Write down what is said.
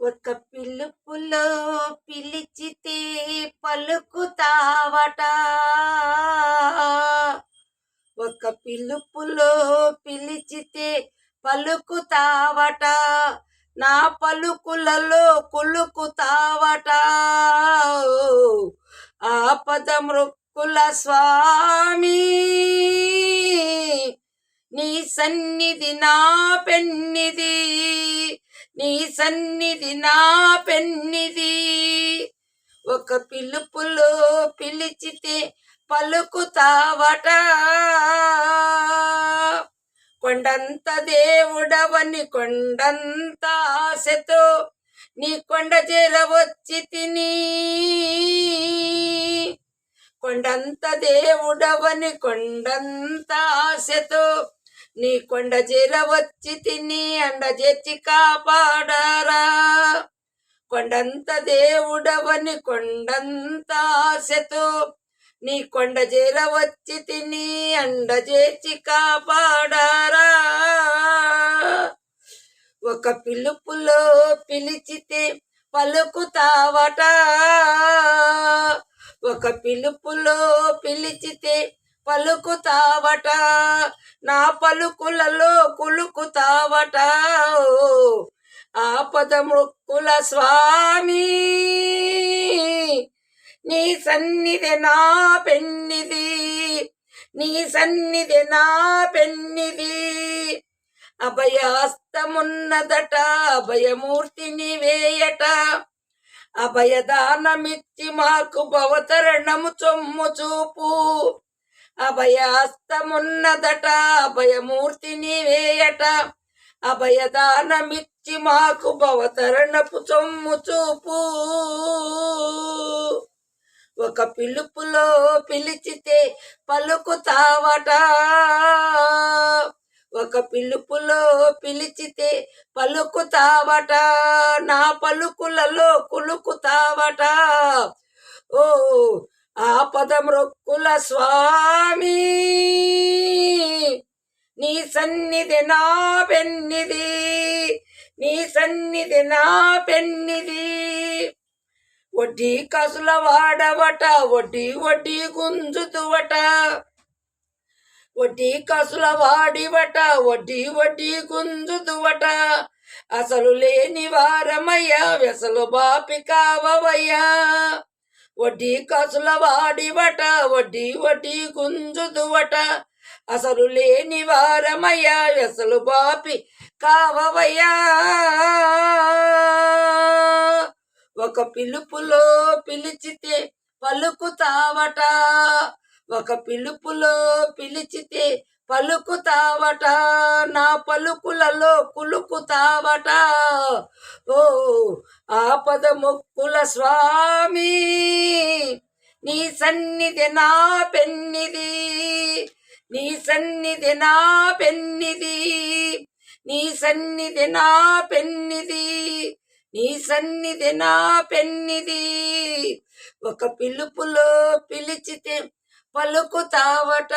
ఒక పిలుపులో పిలిచితే పలుకుతావట. ఒక పిలుపులో పిలిచితే పలుకుతావట. నా పలుకులలో కులుకుతావట. ఆపద మృక్కుల స్వామి నీ సన్నిధి నా పెన్నిధి నీ సన్నిధి నా పెన్నిది ఒక పిలుపులో పిలిచితే పలుకుతావట. కొండంత దేవుడవని కొండంత ఆశతో నీ కొండ చేరవచ్చి తిని. కొండంత దేవుడవని కొండంత ఆశతో నీ కొండ చేరవచ్చి తిని అండ చేర్చి కాపాడారా. కొండంత దేవుడవని కొండంత ఆశతో నీ కొండ చేరవచ్చి తిని అండ చేర్చి కాపాడారా. ఒక పిలుపులో పిలిచితే పలుకుతావట. ఒక పిలుపులో పిలిచితే పలుకుతావట నా పలుకులలో కులుకుతావట. ఆపద మొక్కుల స్వామి నీ సన్నిధి నా పెన్నిది నీ సన్నిధి నా పెన్నిది అభయాస్తమున్నదట అభయమూర్తిని వేయట అభయదానమిచ్చి మాకు భవతరణము చొమ్ము చూపు. అభయాస్తమున్నదట అభయమూర్తిని వేయట అభయదానమిచ్చి మాకు భవతరణపు చొమ్ము చూపు. ఒక పిలుపులో పిలిచితే పలుకుతావట. ఒక పిలుపులో పిలిచితే పలుకుతావట. నా పలుకులలో కులుకుతావట. ఓ ఆపద మృక్కుల స్వామి. నీ సన్నిధి నా పెన్నిది నీ సన్నిధి నా పెన్నిది వడ్డీ కసుల వాడవట వడ్డీ వడ్డీ గుంజుతువట. వడ్డీ కసుల వాడివట వడ్డీ వడ్డీ గుంజుతువట. అసలు లేని వారమయ్యా వెసలు బాపి కావవయ్యా. వడ్డీ కాసుల వాడివట వడ్డీ వడ్డీ గుంజుదువట అసలు లేని వారమయ్యా అసలు బాపి కావవయ్యా. ఒక పిలుపులో పిలిచితే పలుకుతావట. ఒక పిలుపులో పిలిచితే పలుకుతావట. నా పలుకులలో కులుకుతావట. ఓ ఆపద మొక్కుల స్వామి నీ సన్నిధి నా పెన్నిది. నీ సన్నిధి నా పెన్నిది. నీ సన్నిధి నా పెన్నిది. నీ సన్నిధి నా పెన్నిది. ఒక పిలుపులో పిలిచితే పలుకుతావట.